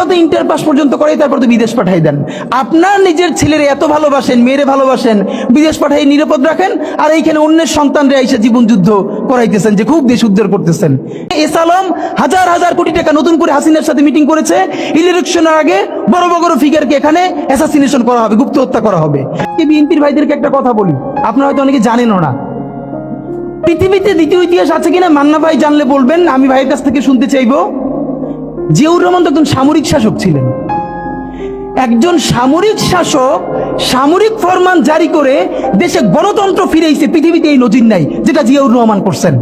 কোনোভাবে inter pass পর্যন্ত করে তারপর তো বিদেশ পাঠাই দেন। আপনার নিজের ছেলের এত ভালোবাসেন, মেয়েরে ভালোবাসেন, বিদেশ পাঠাই নিরাপদ রাখেন, আর এইখানে অন্যের সন্তানরা এসে জীবন যুদ্ধ করাইতেছেন, যে খুব দেশ উদ্ধার করতেছেন। এস আলম হাজার হাজার কোটি টাকা নতুন করে হাসিনার সাথে মিটিং করেছে। ইলেকশনের আগে বড় বড় ফিগারকে এখানে অ্যাসাসিনেশন করা হবে, গুপ্ত হত্যা করা হবে। বিএনপির ভাইদেরকে একটা কথা বলি, আপনারা হয়তো অনেকে জানেনও না। পৃথিবীতে দ্বিতীয় ইতিহাস আছে কিনা মান্না ভাই জানলে বলবেন, আমি ভাইয়ের কাছ থেকে শুনতে চাইব। জিয়াউর রহমান তো একজন সামরিক শাসক ছিলেন। একজন সামরিক শাসক সামরিক ফরমান জারি করে দেশে গণতন্ত্র ফিরেছে পৃথিবীতে এই নজির নাই, যেটা জিয়াউর রহমান করছেন।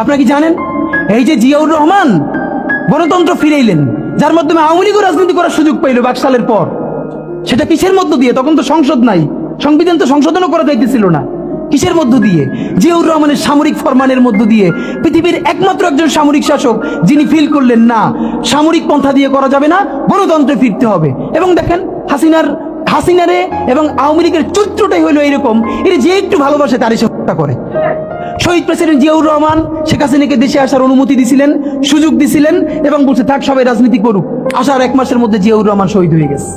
আপনারা কি জানেন? এই যে জিয়াউর রহমান গণতন্ত্র ফিরাইলেন, যার মাধ্যমে আওয়ামী লীগও রাজনীতি করার সুযোগ পাইল বাকশালের পর। সেটা কিসের মধ্য দিয়ে? তখন তো সংসদ নাই, সংবিধান তো সংশোধনও করা যাইতেছিল না। কিসের মধ্য দিয়ে? জিয়াউর রহমানের সামরিক ফরমানের মধ্য দিয়ে। পৃথিবীর একমাত্র একজন সামরিক শাসক, যিনি ফিল করলেন, না, সামরিক পন্থা দিয়ে করা যাবে না, গণতন্ত্রে ফিরতে হবে। এবং দেখেন, হাসিনার, হাসিনারে এবং আওয়ামী লীগের চরিত্রটাই হলো এরকম। এর যে একটু ভালোবাসে, তারই সে হত্যা করে। শহীদ প্রেসিডেন্ট জিয়াউর রহমান শেখ হাসিনাকে দেশে আসার অনুমতি দিছিলেন, সুযোগ দিছিলেন এবং বলছে, থাক, সবাই রাজনীতি করুক। আসার এক মাসের মধ্যে জিয়াউর রহমান শহীদ হয়ে গেছে।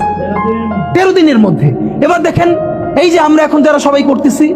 তেরো দিনের মধ্যে। এবার দেখেন, এই যে আমরা এখন যারা সবাই করতেছি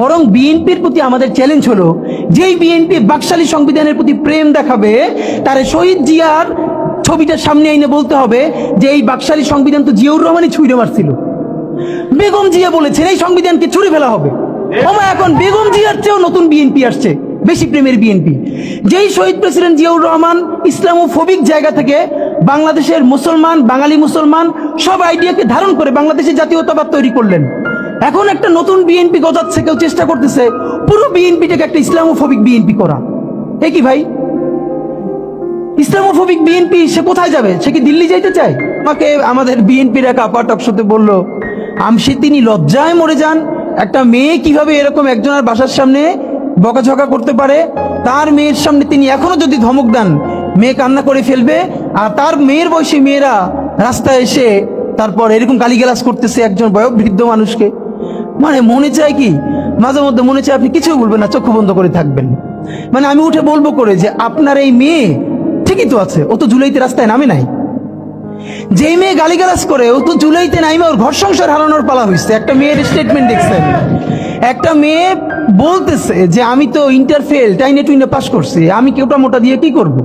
বরং বিএনপির প্রতি আমাদের চ্যালেঞ্জ হলো, যেই বিএনপি বাকশালী সংবিধানের প্রতি প্রেম দেখাবে, তার শহীদ জিয়ার ছবিটা সামনে এনে বলতে হবে যে এই বাকশালী সংবিধান তো জিয়াউর রহমানই ছুঁড়ে মারছিল। বেগম জিয়া বলেছেন, এই সংবিধানকে ছুড়ে ফেলা হবে। এখন বেগম জিয়ার চেয়েও নতুন বিএনপি আসছে, বেশি প্রেমের বিএনপি। যেই শহীদ প্রেসিডেন্ট জিয়াউর রহমান ইসলামোফোবিক জায়গা থেকে বাংলাদেশের মুসলমান, বাঙালি মুসলমান সব আইডিয়াকে ধারণ করে বাংলাদেশের জাতীয়তাবাদ তৈরি করলেন। এখন একটা নতুন বিএনপি গজাচ্ছে, কেউ চেষ্টা করতেছে পুরো বিএনপিটাকে একটা ইসলামোফোবিক বিএনপি করা। এ কি ভাই? ইসলামোফোবিক বিএনপি সে কোথায় যাবে? সে কি দিল্লি যাইতে চায়? আমাকে আমাদের বিএনপির এক আপা টকশোতে বলল আমসি তিনি লজ্জায় মরে যান। একটা মেয়ে কীভাবে এরকম একজনের বাসার সামনে বকাঝকা করতে পারে? তার মেয়ের সামনে তিনি এখনও যদি ধমক দেন, মেয়ে কান্না করে ফেলবে। আর তার মেয়ের বয়সী মেয়েরা রাস্তায় এসে তারপর এরকম গালিগালাজ করতেছে একজন বয়োবৃদ্ধ মানুষকে। মানে মনে চায় কি? মাঝে মধ্যে মনে চায় আপনি কিছু বলবেন না, চক্ষু বন্ধ করে থাকবেন। মানে আমি উঠে বলব করে যে, আপনার এই মেয়ে ঠিকই তো আছে, ও তো জুলাইতে রাস্তায় নামে নাই। যেই মেয়ে গালিগালাজ করে, ও তো জুলাইতে নাইমে, ওর ঘর সংসার হারানোর পালা হয়েছে একটা মেয়ের স্টেটমেন্ট দেখছেন? একটা মেয়ে বলতেছে যে, আমি তো ইন্টার ফেল টাইনে টুইনে পাস করছি, আমি কেউটা মোটা দিয়ে কি করব।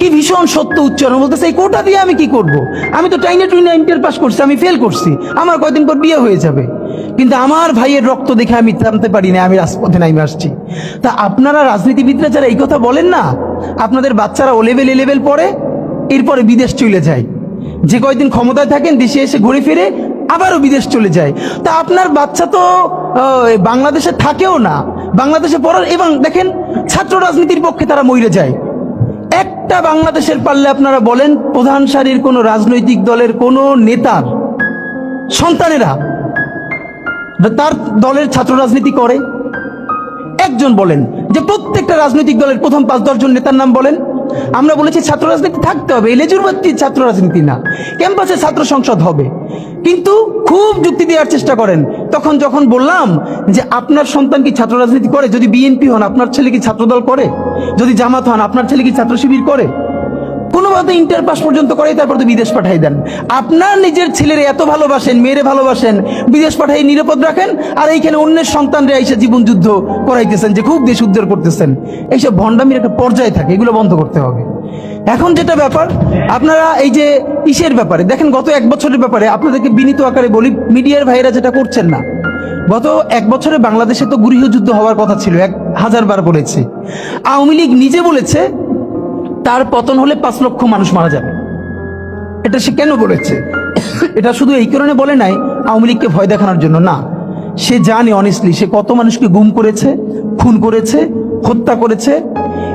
কি ভীষণ সত্য উচ্চারণ বলতেছে, এই কোটা দিয়ে আমি কি করব। আমি তো টাইনে টুইনে ইন্টার পাস করছি, আমি ফেল করছি। আমার কয়দিন পর বিয়ে হয়ে যাবে। কিন্তু আমার ভাইয়ের রক্ত দেখে আমি জানতে পারি না, আমি রাজপথে নাইমে আসছি। তা আপনারা রাজনীতিবিদরা যারা এই কথা বলেন না, আপনাদের বাচ্চারা ও লেভেল এ লেভেল পড়ে, এরপরে বিদেশ চলে যায়। যে কয়দিন ক্ষমতায় থাকেন, দেশে এসে ঘুরে ফিরে আবারও বিদেশ চলে যায়। তা আপনার বাচ্চা তো বাংলাদেশে থাকেও না। বাংলাদেশে পড়ার, এবং দেখেন, ছাত্র রাজনীতির পক্ষে তারা মরে যায়। একটা বাংলাদেশের পারলে আপনারা বলেন প্রধান সারির কোনো রাজনৈতিক দলের কোনো নেতার সন্তানেরা তার দলের ছাত্র রাজনীতি করে? একজন বলেন যে প্রত্যেকটা রাজনৈতিক দলের প্রথম পাঁচ দশজন নেতার নাম বলেন। আমরা বলেছি ছাত্র রাজনীতি থাকতে হবে এলেজুরবাদী ছাত্র রাজনীতি না। ক্যাম্পাসে ছাত্র সংসদ হবে। কিন্তু খুব যুক্তি দেওয়ার চেষ্টা করেন। তখন যখন বললাম যে, আপনার সন্তান কি ছাত্র রাজনীতি করে? যদি বিএনপি হন, আপনার ছেলে কি ছাত্রদল করে? যদি জামাত হন, আপনার ছেলে কি ছাত্র শিবির করে? কোনোভাবে ইন্টার পাস পর্যন্ত করে তারপর তো বিদেশ পাঠাই দেন। আপনার নিজের ছেলের এত ভালোবাসেন, মেয়েরে ভালোবাসেন, বিদেশ পাঠাই নিরাপদ রাখেন, আর এইখানে অন্যের সন্তানরা এসে জীবন যুদ্ধ করাইতেছেন, যে খুব দেশ উদ্ধার করতেছেন। এইসব ভণ্ডামির একটা পর্যায়ে থাকে, এগুলো বন্ধ করতে হবে। এখন যেটা ব্যাপার, আপনারা এই যে ইসের ব্যাপারে, দেখেন গত এক বছরের ব্যাপারে আপনাদেরকে বিনীত আকারে বলি, মিডিয়ার ভাইরা যেটা করছেন না। গত এক বছরে বাংলাদেশে তো গৃহযুদ্ধ হওয়ার কথা ছিল, এক হাজার বার বলেছে। আওয়ামী লীগ নিজে বলেছে, তার পতন হলে পাঁচ লক্ষ মানুষ মারা যাবে। এটা সে কেন বলেছে? এটা শুধু এই কারণে বলে নাই, আওয়ামী লীগকে ভয় দেখানোর জন্য না। সে জানে অনেস্টলি সে কত মানুষকে গুম করেছে, খুন করেছে, হত্যা করেছে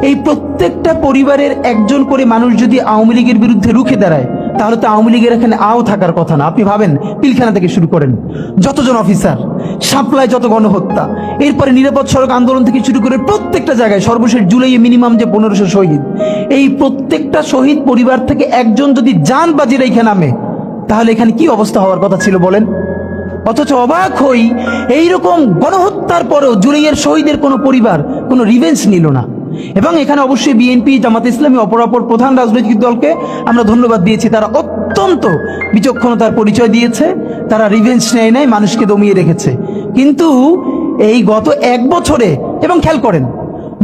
এই প্রত্যেকটা পরিবারের একজন করে মানুষ যদি আওয়ামী লীগের বিরুদ্ধে রুখে দাঁড়ায়, তাহলে তো আওয়ামী লীগের এখানে আও থাকার কথা না। আপনি ভাবেন, পিলখানা থেকে শুরু করেন। যতজন অফিসার সাপ্লাই যত গণহত্যা, এরপরে নিরাপদ সড়ক আন্দোলন থেকে শুরু করে প্রত্যেকটা জায়গায় সর্বশেষ জুলাইয়ে মিনিমাম যে পনেরোশো শহীদ, এই প্রত্যেকটা শহীদ পরিবার থেকে একজন যদি যান বাজির এইখানে নামে, তাহলে এখানে কি অবস্থা হওয়ার কথা ছিল বলেন? অথচ অবাক হই, এইরকম গণহত্যার পরেও জুলাইয়ের শহীদের কোনো পরিবার কোনো রিভেঞ্জ নিল না। এবং এখানে অবশ্যই বিএনপি জামাত ইসলামী অপরাপর প্রধান রাজনৈতিক দলকে আমরা ধন্যবাদ দিয়েছি। তারা অত্যন্ত বিচক্ষণতার পরিচয় দিয়েছে। তারা রিভেঞ্জ নেয় নাই, মানুষকে দমিয়ে রেখেছে। কিন্তু এই গত এক বছরে, এবং খেয়াল করেন,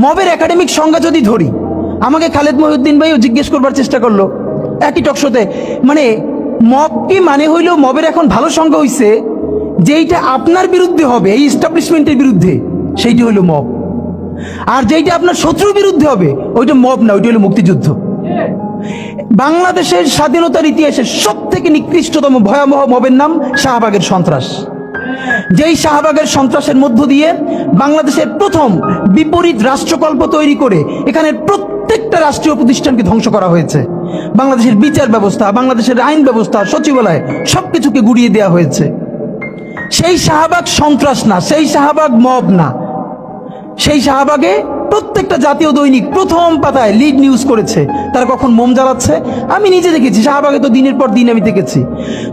মবের একাডেমিক সংজ্ঞা যদি ধরি, আমাকে খালেদ মহিউদ্দিন ভাইও জিজ্ঞেস করবার চেষ্টা করল। একই টকশোতে মানে মব কি মানে হইল মবের এখন ভালো সংজ্ঞা হইছে, যেইটা আপনার বিরুদ্ধে হবে, এই এস্টাবলিশমেন্টের বিরুদ্ধে, সেইটি হইল মব। আর যেইটা আপনার শত্রুর বিরুদ্ধে হবে, ওইটা মব না, ওইটা হলো মুক্তিযুদ্ধ। বাংলাদেশের স্বাধীনতার ইতিহাসে সব থেকে নিকৃষ্টতম ভয়াবহ মবের নাম শাহবাগের সন্ত্রাস। যেই শাহবাগের সন্ত্রাসের মধ্য দিয়ে বাংলাদেশের প্রথম বিপরীত রাষ্ট্রকল্প তৈরি করে এখানের প্রত্যেকটা রাষ্ট্রীয় প্রতিষ্ঠানকে ধ্বংস করা হয়েছে। বাংলাদেশের বিচার ব্যবস্থা, বাংলাদেশের আইন ব্যবস্থা, সচিবালয় সব কিছুকে গুড়িয়ে দেওয়া হয়েছে। সেই শাহবাগ সন্ত্রাস না, সেই শাহবাগ মব না। সেই শাহবাগে প্রত্যেকটা জাতীয় দৈনিক প্রথম পাতায় লিড নিউজ করেছে। তারা কখন মোম জ্বালাচ্ছে? আমি নিজে দেখেছি, শাহবাগে তো দিনের পর দিন আমি দেখেছি।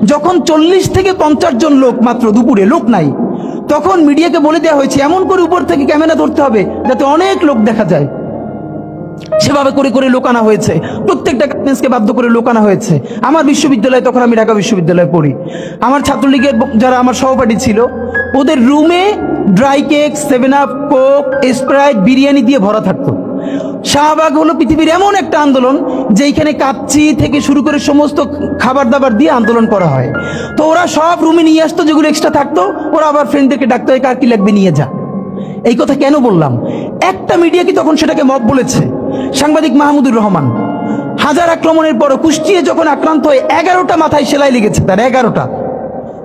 যখন চল্লিশ থেকে পঞ্চাশ জন লোক মাত্র দুপুরে, লোক নাই, তখন মিডিয়াকে বলে দেওয়া হয়েছে, এমন করে উপর থেকে ক্যামেরা ধরতে হবে, যাতে অনেক লোক দেখা যায়। সেভাবে করে করে লোকানো হয়েছে। প্রত্যেকটা গার্মেন্টসকে বাধ্য করে লোকানো হয়েছে। আমার বিশ্ববিদ্যালয়ে তখন আমি ঢাকা বিশ্ববিদ্যালয়ে পড়ি। আমার ছাত্রলীগের যারা আমার সহপাঠী ছিল, ওদের রুমে dry cake seven up coke Sprite biryani দিয়ে ভরা থাকতো। শাহবাগ হলো পৃথিবীর এমন একটা আন্দোলন, যেইখানে কাচ্চি থেকে শুরু করে সমস্ত খাবার দাবার দিয়ে আন্দোলন করা হয়। তো ওরা সব রুমে নিয়ে আসতো, যেগুলো এক্সট্রা থাকতো, ওরা আবার ফ্রেন্ডদেরকে ডাকতো "এই কার কি লাগবে, নিয়ে যা। এই কথা কেন বললাম? একটা মিডিয়া কি তখন সেটাকে মব বলেছে? সাংবাদিক মাহমুদুর রহমান, হাজার আক্রমণের পর কুষ্টিয়ে যখন আক্রান্ত হয়ে এগারোটা মাথায় সেলাই লেগেছে, তার এগারোটা।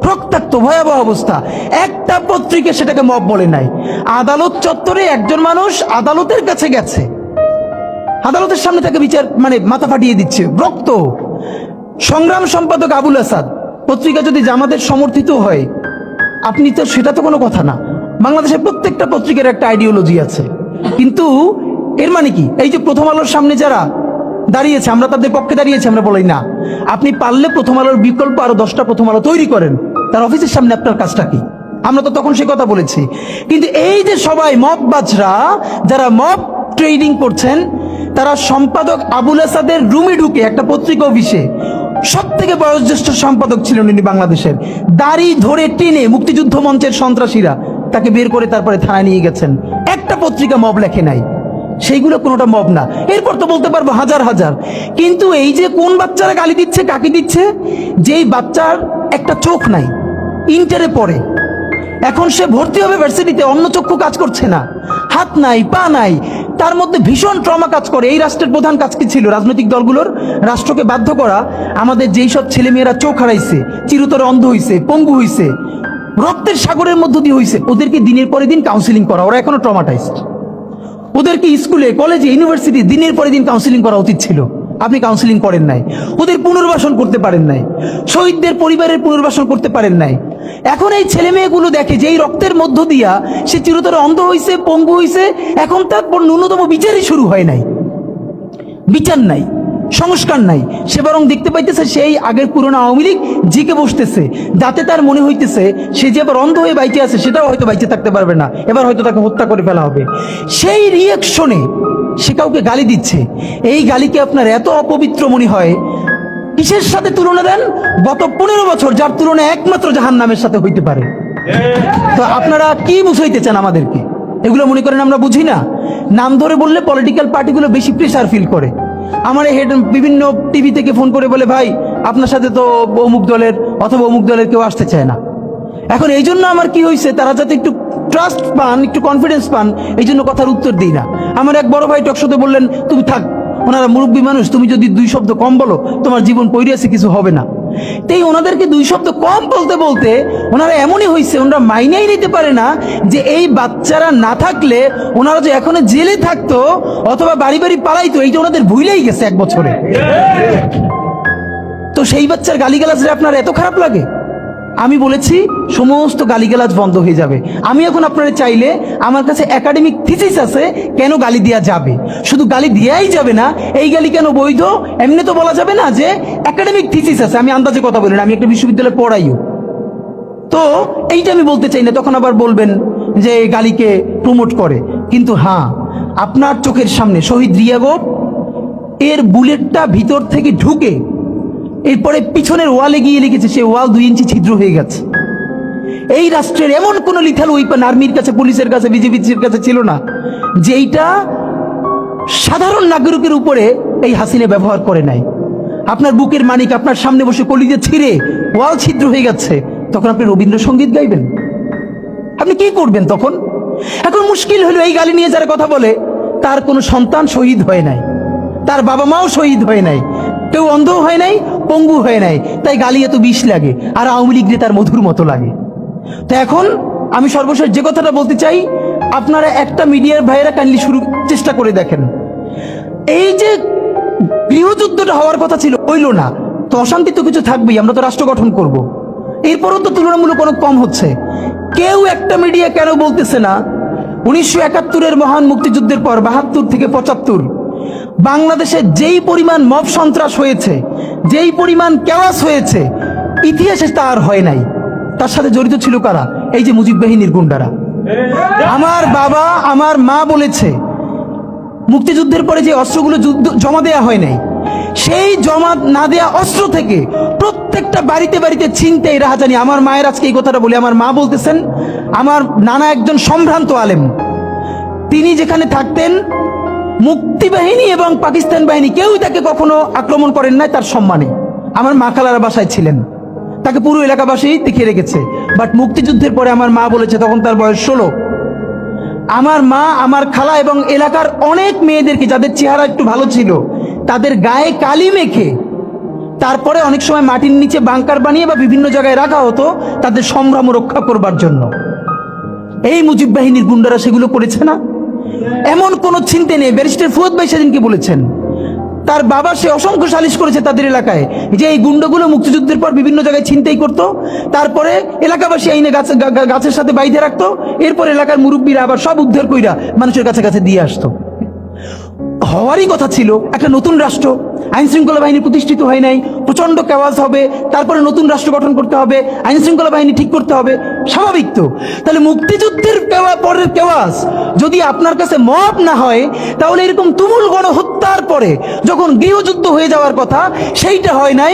রক্তাক্ত ভয়াবহ অবস্থা। একটা পত্রিকা সেটাকে মব বলে নাই। আদালত চত্বরে একজন মানুষ আদালতের কাছে গেছে। আদালতের সামনে তাকে বিচার মানে মাথা ফাটিয়ে দিচ্ছে। রক্ত। সংগ্রাম সম্পাদক আবুল আসাদ পত্রিকা যদি জামাতের সমর্থিত হয়, আপনি তো সেটা তো কোনো কথা না। বাংলাদেশের প্রত্যেকটা পত্রিকার একটা আইডিওলজি আছে। কিন্তু এর মানে কি? এই যে প্রথম আলোর সামনে যারা দাঁড়িয়েছে, আমরা তাদের পক্ষে দাঁড়িয়েছি, আমরা বলি না। আপনি পারলে প্রথম আলোর বিকল্প আরও দশটা প্রথম আলো তৈরি করেন। তার অফিসের সামনে আপনার কাজটা কি? আমরা তো তখন সে কথা বলেছি। কিন্তু এই যে সবাই মব বাজরা যারা মব ট্রেডিং করছেন, তারা সম্পাদক আবুল আসাদের রুমে ঢুকে একটা পত্রিকা অফিসে সব থেকে বয়োজ্যেষ্ঠ সম্পাদক ছিলেন উনি বাংলাদেশের, দাড়ি ধরে টেনে মুক্তিযুদ্ধ মঞ্চের সন্ত্রাসীরা তাকে বের করে তারপরে থানায় নিয়ে গেছেন। একটা পত্রিকা মব লেখে নাই। সেইগুলো কোনোটা মব না। এরপর তো বলতে পারব হাজার হাজার। কিন্তু এই যে কোন বাচ্চারা গালি দিচ্ছে, কাকে দিচ্ছে, যেই বাচ্চার একটা চোখ নাই, ইন্টারে পড়ে। এখন সে ভর্তি হবে ভার্সিটিতে, অন্য চক্ষু কাজ করছে না। হাত নাই, পা নাই, তার মধ্যে ভীষণ ট্রমা কাজ করে। এই রাষ্ট্রের প্রধান কাজ কি ছিল? রাজনৈতিক দলগুলোর রাষ্ট্রকে বাধ্য করা। আমাদের যেই সব ছেলেমেয়েরা চোখ হারাইছে, চিরতরে অন্ধ হইছে, পঙ্গু হইছে, রক্তের সাগরের মধ্য দিয়ে হইছে, ওদেরকে দিনের পরে দিন কাউন্সিলিং করা। ওরা এখনও ট্রমাটাইজড ওদেরকে স্কুলে, কলেজে, ইউনিভার্সিটি দিনের পরে দিন কাউন্সিলিং করা উচিত ছিল। আপনি কাউন্সিলিং করেন নাই। ওদের পুনর্বাসন করতে পারেন নাই। শহীদদের পরিবারের পুনর্বাসন করতে পারেন নাই। এখন এই ছেলে মেয়েগুলো দেখে যে এই রক্তের মধ্য দিয়া সে চিরতরে অন্ধ হয়েছে পঙ্গু হয়েছে এখন তার পর ন্যূনতম বিচারই শুরু হয় নাই। বিচার নাই। সংস্কার নাই। সে বরং দেখতে পাইতেছে সেই আগের পুরনো আওয়ামী লীগ জিকে বসতেছে। যাতে তার মনে হইতেছে, সে যে এবার অন্ধ হয়ে বাইচে আছে, সেটাও হয়তো বাইচে থাকতে পারবে না। এবার হয়তো তাকে হত্যা করে ফেলা হবে। সেই রিয়েকশনে সে কাউকে গালি দিচ্ছে। এই গালিকে আপনার এত অপবিত্র মনে হয়, কিসের সাথে তুলনা দেন? গত পনেরো বছর যার তুলনা একমাত্র জাহান নামের সাথে হইতে পারে। তো আপনারা কি বুঝাইতে চান আমাদেরকে? এগুলো মনে করেন আমরা বুঝি না। নাম ধরে বললে পলিটিক্যাল পার্টিগুলো বেশি প্রেশার ফিল করে। আমার হেড বিভিন্ন টিভি থেকে ফোন করে বলে, ভাই, আপনার সাথে তো অমুক দলের অথবা অমুক দলের কেউ আসতে চায় না। এখন এই জন্য আমার কি হয়েছে তারা যাতে একটু ট্রাস্ট পান, একটু কনফিডেন্স পান, এই জন্য কথার উত্তর দিই না। আমার এক বড় ভাই টকশোতে বললেন, তুমি থাক, ওনারা মুরব্বী মানুষ, তুমি যদি দুই শব্দ কম বলো, তোমার জীবন পৈরিয়াছে কিছু হবে না। তাই ওনাদেরকে দুই শব্দ কম বলতে বলতে ওনারা এমনই হয়েছে ওনারা মাইনেই নিতে পারে না যে এই বাচ্চারা না থাকলে ওনারা যে এখনও জেলে থাকতো অথবা বাড়ি বাড়ি পালাইতো এইটা ওনাদের ভুলেই গেছে এক বছরে। তো সেই বাচ্চার গালিগালাজরে আপনার এত খারাপ লাগে? আমি বলেছি, সমস্ত গালিগালাজ বন্ধ হয়ে যাবে। আমি এখন আপনারা চাইলে আমার কাছে একাডেমিক থিসিস আছে, কেন গালি দেওয়া যাবে? শুধু গালি দেওয়াই যাবে না, এই গালি কেন বৈধ? এমনি তো বলা যাবে না যে একাডেমিক থিসিস আছে। আমি আন্দাজে কথা বলি না, আমি একটা বিশ্ববিদ্যালয়ে পড়াইও। তো এইটা আমি বলতে চাই না, তখন আবার বলবেন যে গালিকে প্রমোট করে। কিন্তু হ্যাঁ আপনার চোখের সামনে শহীদ রিয়াগো এর বুলেটটা ভিতর থেকে ঢুকে এরপরে পিছনের ওয়ালে গিয়ে লিখেছে, সে ওয়াল দুই ইঞ্চি ছিদ্র হয়ে গেছে। এই রাষ্ট্রের এমন কোন লিথাল উইপন আর্মির কাছে, পুলিশের কাছে বিজেপির কাছে ছিল না, যেইটা সাধারণ নাগরিকের উপরে এই হাসিনে ব্যবহার করে নাই। আপনার বুকের মানিক, আপনার সামনে বসে কলিজে ছিঁড়ে ওয়াল ছিদ্র হয়ে গেছে, তখন আপনি রবীন্দ্রসঙ্গীত গাইবেন? আপনি কি করবেন তখন? এখন মুশকিল হলো এই গালি নিয়ে যারা কথা বলে, তার কোনো সন্তান শহীদ হয় নাই, তার বাবা মাও শহীদ হয় নাই, কেউ অন্ধ হয় নাই পঙ্গু হয়ে নাই তাই গালি এত বিষ লাগে, আর আওয়ামী লীগ তার মধুর মতো লাগে। তো এখন আমি সর্বশেষ যে কথাটা বলতে চাই, আপনারা একটা মিডিয়ার ভাইয়েরা কাইন্ডলি শুরু চেষ্টা করে দেখেন। এই যে গৃহযুদ্ধটা হওয়ার কথা ছিল, হইল না। তো অশান্তি তো কিছু থাকবেই, আমরা তো রাষ্ট্র গঠন করব। এরপরও তো তুলনামূলক অনেক কম হচ্ছে। কেউ একটা মিডিয়া কেন বলতেছে না, উনিশশো একাত্তরের মহান মুক্তিযুদ্ধের পর বাহাত্তর থেকে পঁচাত্তর বাংলাদেশে যেই পরিমাণ মব সন্ত্রাস হয়েছে, যেই পরিমাণ কেওয়াস হয়েছে, ইতিহাসে তা আর হয় নাই। তার সাথে জড়িত ছিল কারা? এই যে মুজিব বাহিনীর গুন্ডারা আমার বাবা, আমার মা বলেছে, মুক্তিযুদ্ধের পরে যে অস্ত্রগুলো যুদ্ধ, জমা দেওয়া হয় নাই, সেই জমা না দেয়া অস্ত্র থেকে প্রত্যেকটা বাড়িতে বাড়িতে চিনতে এই রাহাজানি আমার মায়ের আজকে এই কথাটা বলি আমার মা বলতেছেন, আমার নানা একজন সম্ভ্রান্ত আলেম, তিনি যেখানে থাকতেন মুক্তি বাহিনী এবং পাকিস্তান বাহিনী কেউই তাকে কখনো আক্রমণ করেন নাই তার সম্মানে। আমার মা খালার বাসায় ছিলেন। তাকে পুরো এলাকাবাসী দেখিয়ে রেখেছে। বাট মুক্তিযুদ্ধের পরে আমার মা বলেছে, তখন তার বয়স ষোলো। আমার মা, আমার খালা এবং এলাকার অনেক মেয়েদেরকে, যাদের চেহারা একটু ভালো ছিল, তাদের গায়ে কালি মেখে তারপরে অনেক সময় মাটির নিচে বাংকার বানিয়ে বা বিভিন্ন জায়গায় রাখা হতো তাদের সম্ভ্রম রক্ষা করবার জন্য। এই মুজিব বাহিনীর গুন্ডারা সেগুলো করেছে না? এমন কোনো চিন্তে নেই। ব্যারিস্টার ফুয়াদ ভাই সেদিনকে বলেছেন, তার বাবা সে অসংখ্য সালিশ করেছে তাদের এলাকায়, যে এই গুন্ডাগুলো মুক্তিযুদ্ধের পর বিভিন্ন জায়গায় ছিনতাই করত, তারপরে এলাকাবাসী আইনে গাছ গাছের সাথে বাইধে রাখতো, এরপর এলাকার মুরব্বীরা আবার সব উদ্ধার কইরা মানুষের কাছে কাছে দিয়ে আসতো। হওয়ারই কথা ছিল, একটা নতুন রাষ্ট্র আইন শৃঙ্খলা বাহিনী প্রতিষ্ঠিত হয় নাই প্রচণ্ড কেওয়াজ হবে, তারপরে নতুন রাষ্ট্র গঠন করতে হবে আইন শৃঙ্খলা বাহিনী ঠিক করতে হবে স্বাভাবিক তো। তাহলে মুক্তিযুদ্ধের কেওয়া পরের কেওয়াজ যদি আপনার কাছে মত না হয়, তাহলে এরকম তুমুল গণহত্যার পরে যখন গৃহযুদ্ধ হয়ে যাওয়ার কথা, সেইটা হয় নাই।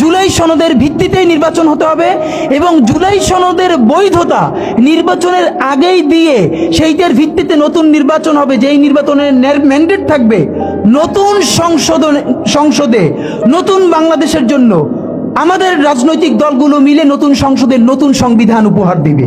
জুলাই সনদের ভিত্তিতেই নির্বাচন হতে হবে এবং জুলাই সনদের বৈধতা নির্বাচনের আগেই দিয়ে সেইটার ভিত্তিতে নতুন নির্বাচন হবে, যেই নির্বাচনের ম্যান্ডেট থাকবে নতুন সংশোধন সংসদে, নতুন বাংলাদেশের জন্য। আমাদের রাজনৈতিক দলগুলো মিলে নতুন সংসদের নতুন সংবিধান উপহার দিবে।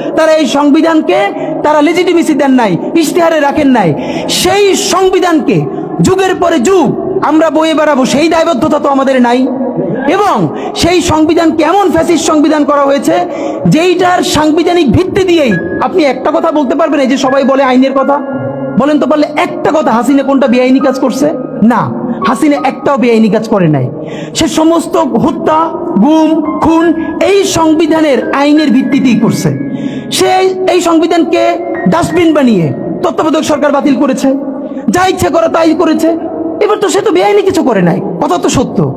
তারা এই সংবিধানকে তারা লেজিটিমেসি দেন নাই, ইশতেহারে রাখেন নাই। সেই সংবিধানকে যুগের পরে যুগ আমরা বয়ে বেড়াবো, সেই দায়বদ্ধতা তো আমাদের নাই। এবং সেই সংবিধান কেমন ফ্যাসিস্ট সংবিধান করা হয়েছে, যেইটার সাংবিধানিক ভিত্তি দিয়েই আপনি একটা কথা বলতে পারবেন, এই যে সবাই বলে আইনের কথা। বলেন তো পারলে একটা কথা, হাসিনা কোনটা বেআইনি কাজ করছে? না। হাসিনা একটাও বেআইনি কাজ করে নাই। সে সমস্ত হত্যা, গুম, খুন এই সংবিধানের আইনের ভিত্তিতেই করছে। সে এই সংবিধানকে ডাস্টবিন বানিয়ে তত্ত্বাবধায়ক সরকার বাতিল করেছে। যা ইচ্ছে করে তাই করেছে। এবার তো সে তো বেআইনি কিছু করে নাই। কথা তো সত্য।